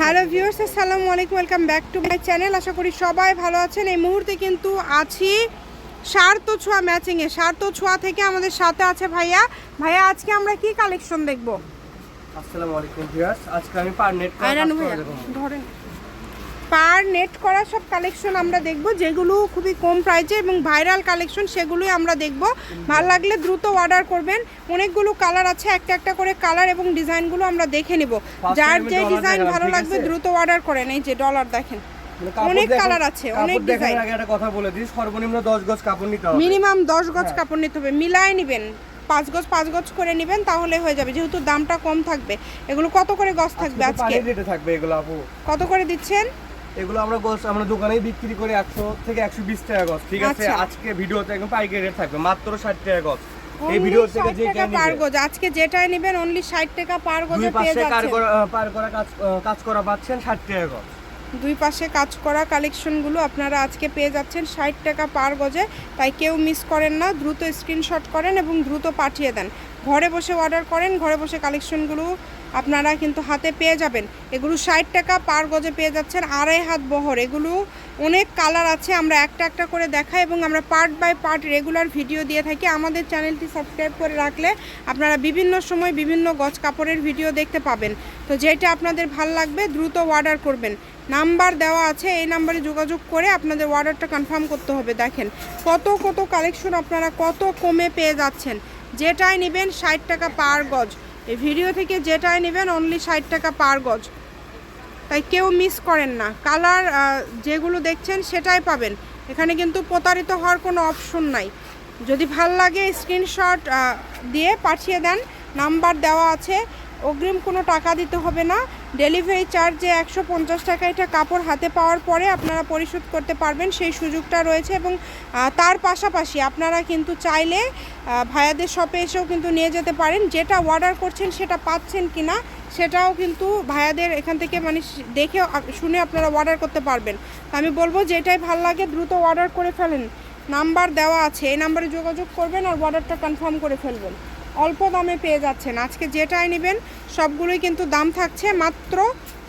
Hello viewers আসসালামু আলাইকুম welcome back to my channel আশা করি সবাই ভালো আছেন। এই মুহূর্তে কিন্তু আছি সার্ত ছোঁয়া ম্যাচিংয়ে সার্ত ছোঁয়া থেকে আমাদের সাথে আছে ভাইয়া। ভাইয়া আজকে আমরা কি কালেকশন দেখব? আসসালামু আলাইকুম ভিউয়ার্স আজকে আমি পার নেট ধরেন। পার নেট করা সব কালেকশন আমরা দেখব যেগুলো খুবই কম প্রাইসে এবং ভাইরাল কালেকশন সেগুলোই আমরা দেখব। ভালো লাগলে দ্রুত অর্ডার করবেন। অনেকগুলো কালার আছে একটা একটা করে কালার এবং ডিজাইনগুলো আমরা দেখে নিব। যার যে ডিজাইন ভালো লাগবে দ্রুত অর্ডার করেন। এই যে ডলার দেখেন। অনেক কালার আছে অনেক ডিজাইন আগে একটা কথা বলে দিই সর্বনিম্ন 10 গজ কাপড় নিতে হবে। মিনিমাম দশ গজ হ্যাঁ। কাপড় নিতে হবে। মিলায় নেবেন। পাঁচ গজ পাঁচ গজ করে নেবেন তাহলে হয়ে যাবে। যেহেতু দামটা কম থাকবে। এগুলো কত করে গজ থাকবে আজকে? থাকবে এগুলো আপু। কত করে দিচ্ছেন? এগুলো আমরা গজ আমরা দোকানেই বিক্রি করি 100 থেকে 120 টাকা গজ ঠিক আছে? আচ্ছা। আজকে ভিডিওতে একদম পাইকারি রেট থাকবে মাত্র 60 টাকা গজ এই ভিডিও থেকে যে টাকা পার গজ আজকে যেটাই নেবেন অনলি ষাট টাকা পার দুই গজে পেয়ে পাশে যাচ্ছেন। করা পার করা কাজ কাজ করা পাচ্ছেন 60 টাকা গজ দুই পাশে কাজ করা কালেকশনগুলো আপনারা আজকে পেয়ে যাচ্ছেন ষাট টাকা পার গজে তাই কেউ মিস করেন না দ্রুত স্ক্রিনশট করেন এবং দ্রুত পাঠিয়ে দেন। ঘরে বসে অর্ডার করেন, ঘরে বসে কালেকশনগুলো আপনারা কিন্তু হাতে পেয়ে যাবেন। এগুলো ষাট টাকা পার গজে পেয়ে যাচ্ছেন, আড়াই হাত বহর। এগুলো অনেক কালার আছে, আমরা একটা একটা করে দেখাই এবং আমরা part by part regular video দিয়ে থাকি। আমাদের চ্যানেলটি সাবস্ক্রাইব করে রাখলে আপনারা বিভিন্ন সময় বিভিন্ন গজ কাপড়ের ভিডিও দেখতে পাবেন। তো যেটা আপনাদের ভালো লাগবে, দ্রুত অর্ডার করবেন। নাম্বার দেওয়া আছে, এই নাম্বারে যোগাযোগ করে আপনাদের অর্ডারটা কনফার্ম করতে হবে। দেখেন, কত কত কালেকশন আপনারা কত কমে পেয়ে যাচ্ছেন। যেটাই নেবেন ষাট টাকা পার গজ। এই ভিডিও থেকে যেটাই নেবেন অনলি ষাট টাকা পার গজ। তাই কেউ মিস করেন না। কালার যেগুলো দেখছেন সেটাই পাবেন। এখানে কিন্তু প্রতারিত হওয়ার কোনো অপশন নাই। যদি ভালো লাগে স্ক্রিনশট দিয়ে পাঠিয়ে দেন। নাম্বার দেওয়া আছে। অগ্রিম কোনো টাকা দিতে হবে না। ডেলিভারি চার্জে একশো পঞ্চাশ টাকা এটা কাপড় হাতে পাওয়ার পরে আপনারা পরিশোধ করতে পারবেন, সেই সুযোগটা রয়েছে এবং তার পাশাপাশি আপনারা কিন্তু চাইলে ভাইয়াদের শপে এসেও কিন্তু নিয়ে যেতে পারেন। যেটা অর্ডার করছেন সেটা পাচ্ছেন কি না সেটাও কিন্তু ভাইয়াদের এখান থেকে মানে দেখে শুনে আপনারা অর্ডার করতে পারবেন। তো আমি বলব যেটাই ভালো লাগে, দ্রুত অর্ডার করে ফেলেন। নাম্বার দেওয়া আছে, এই নাম্বারে যোগাযোগ করবেন আর অর্ডারটা কনফার্ম করে ফেলবেন। অল্প দামে পেয়ে যাচ্ছেন। আজকে যেটাই নেবেন, সবগুলোই কিন্তু দাম থাকছে মাত্র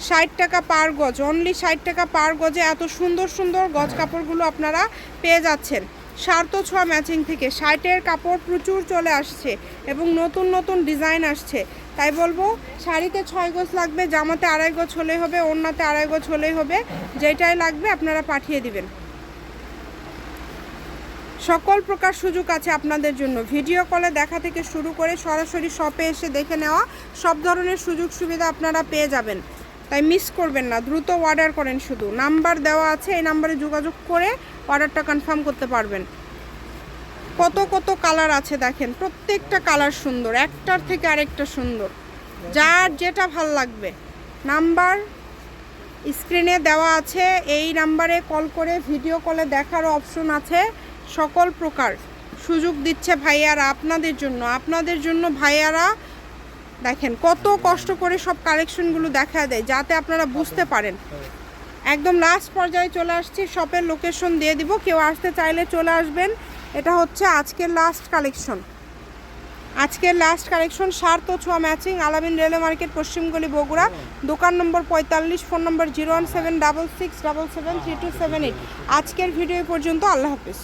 ষাট টাকা পার গজ। অনলি ষাট টাকা পার গজে এত সুন্দর সুন্দর গজ কাপড়গুলো আপনারা পেয়ে যাচ্ছেন। সার্ত ছোঁয়া ম্যাচিং থেকে। শার্টের কাপড় প্রচুর চলে আসছে এবং নতুন নতুন ডিজাইন আসছে। তাই বলব, শাড়িতে ছয় গজ লাগবে, জামাতে আড়াই গজ হলেই হবে, ওড়নাতে আড়াই গজ হলেই হবে। যেটাই লাগবে আপনারা পাঠিয়ে দিবেন। সকল প্রকার সুযোগ আছে আপনাদের জন্য। ভিডিও কলে দেখা থেকে শুরু করে সরাসরি শপে এসে দেখে নেওয়া সব ধরনের সুযোগ সুবিধা আপনারা পেয়ে যাবেন। তাই মিস করবেন না, দ্রুত অর্ডার করেন শুধু। নাম্বার দেওয়া আছে, এই নাম্বারে যোগাযোগ করে অর্ডারটা কনফার্ম করতে পারবেন। কত কত কালার আছে দেখেন, প্রত্যেকটা কালার সুন্দর, একটার থেকে আরেকটা সুন্দর। যার যেটা ভালো লাগবে। নাম্বার স্ক্রিনে দেওয়া আছে, এই নাম্বারে কল করে ভিডিও কলে দেখারও অপশন আছে। সকল প্রকার সুযোগ দিচ্ছে ভাইয়ারা আপনাদের জন্য। আপনাদের জন্য ভাইয়ারা দেখেন কত কষ্ট করে সব কালেকশনগুলো দেখা দেয় যাতে আপনারা বুঝতে পারেন। একদম লাস্ট পর্যায়ে চলে আসছি শপের লোকেশন দিয়ে দিব। কেউ আসতে চাইলে চলে আসবেন। এটা হচ্ছে আজকের লাস্ট কালেকশন আজকের লাস্ট কালেকশন সার্থ ছোঁয়া ম্যাচিং আলামিন রেলওয়ে মার্কেট পশ্চিমগলি বগুড়া। দোকান নম্বর পঁয়তাল্লিশ phone number zero one seven double six double seven three two seven eight আজকের ভিডিও পর্যন্ত, আল্লাহ হাফিজ।